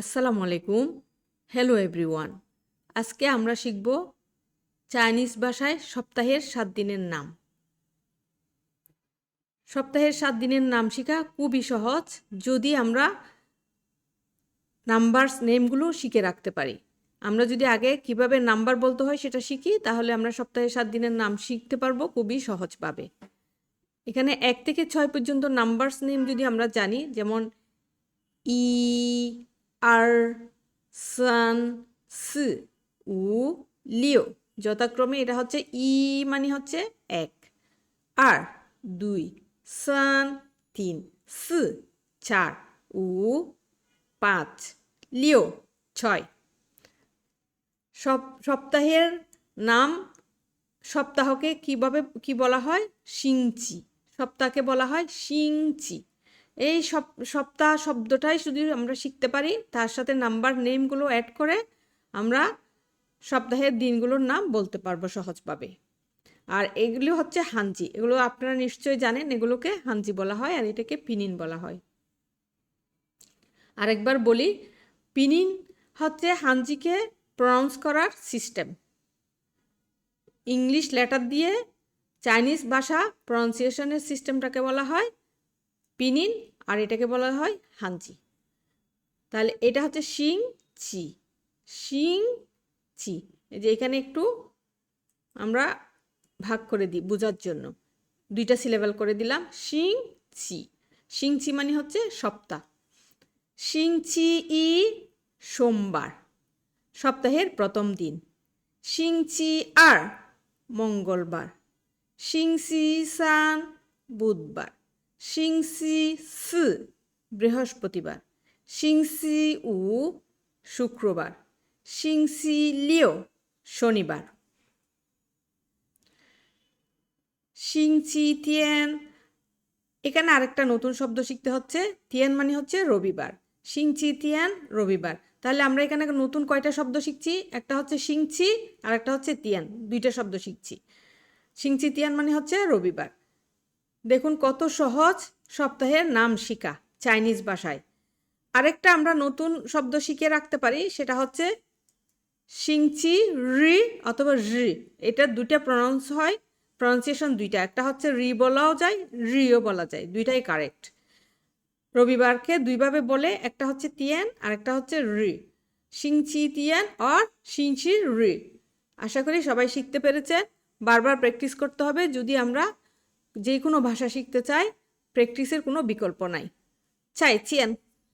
আসসালামু আলাইকুম। Hello everyone আজকে আমরা শিখব চাইনিজ ভাষায় সপ্তাহের সাত দিনের নাম। সপ্তাহের সাত দিনের নাম শেখা খুবই সহজ, যদি আমরা নাম্বারস নেমগুলো শিখে রাখতে পারি। আমরা যদি আগে কীভাবে নাম্বার বলতে হয় সেটা শিখি, তাহলে আমরা সপ্তাহের সাত দিনের নাম শিখতে পারব খুবই সহজভাবে। এখানে এক থেকে ছয় পর্যন্ত নাম্বারস নেম যদি আমরা জানি, যেমন ই আর সান, সি, উ, লিও। যথাক্রমে এটা হচ্ছে ই মানে হচ্ছে এক। আর দুই, সান, তিন, সি, চার, উ, পাঁচ, লিও, ছয়। সব সপ্তাহের নাম সপ্তাহকে কীভাবে, কি বলা হয়? সিংচি সপ্তাহকে বলা হয় সিংচি এই সব, সপ্তাহ শব্দটাই শুধু আমরা শিখতে পারি। তার সাথে নাম্বার, নেমগুলো অ্যাড করে আমরা সপ্তাহের দিনগুলোর নাম বলতে পারব সহজভাবে। আর এগুলো হচ্ছে হাঞ্জি এগুলো আপনারা নিশ্চয়ই জানেন। এগুলোকে হাঞ্জি বলা হয় আর এটাকে পিনিন বলা হয়। আরেকবার বলি, পিনিন হচ্ছে হাঞ্জিকে প্রনাউন্স করার সিস্টেম ইংলিশ লেটার দিয়ে চাইনিজ ভাষা প্রনাউন্সিয়েশনের সিস্টেমটাকে বলা হয়। পিনিন আর এটাকে বলা হয় হাঞ্জি। তাহলে এটা হচ্ছে শিং চি। শিং চি। এই যে এখানে একটু আমরা ভাগ করে দিই বোঝার জন্য। দুইটা সিলেবেল করে দিলাম, শিং চি। শিং চি মানে হচ্ছে সপ্তাহ। শিং চি ই সোমবার, সপ্তাহের প্রথম দিন। শিং চি আর মঙ্গলবার। শিং সি সান বুধবার। শিংসি সি, বৃহস্পতিবার। শিংসি উ, শুক্রবার। শিংসি লিও, শনিবার। শিংচি তিয়ান এখানে আরেকটা নতুন শব্দ শিখতে হচ্ছে। তিয়ান মানে হচ্ছে রবিবার। শিংচি তিয়ান রবিবার। তাহলে আমরা এখানে নতুন কয়টা শব্দ শিখছি? একটা হচ্ছে শিংচি আর একটা হচ্ছে তিয়ান দুইটা শব্দ শিখছি। শিংচি তিয়ান মানে হচ্ছে রবিবার। দেখুন কত সহজ সপ্তাহের নাম শিখা চাইনিজ ভাষায়। আরেকটা আমরা নতুন শব্দ শিখে রাখতে পারি, সেটা হচ্ছে শিংচি রি অথবা রি। এটা দুইটা প্রনাউন্স হয় প্রনাউন্সিয়েশন দুইটা। একটা হচ্ছে রি বলাও যায়, রিও বলা যায়, দুইটাই কারেক্ট রবিবারকে দুইভাবে বলে, একটা হচ্ছে তিয়ান আর একটা হচ্ছে রি। শিংচি তিয়ান আর শিংচি রি। আশা করি সবাই শিখতে পেরেছে, বারবার প্র্যাকটিস করতে হবে। যদি আমরা যে কোনো ভাষা শিখতে চায় প্র্যাকটিসের কোনো বিকল্প নাই। চাই চিয়ান।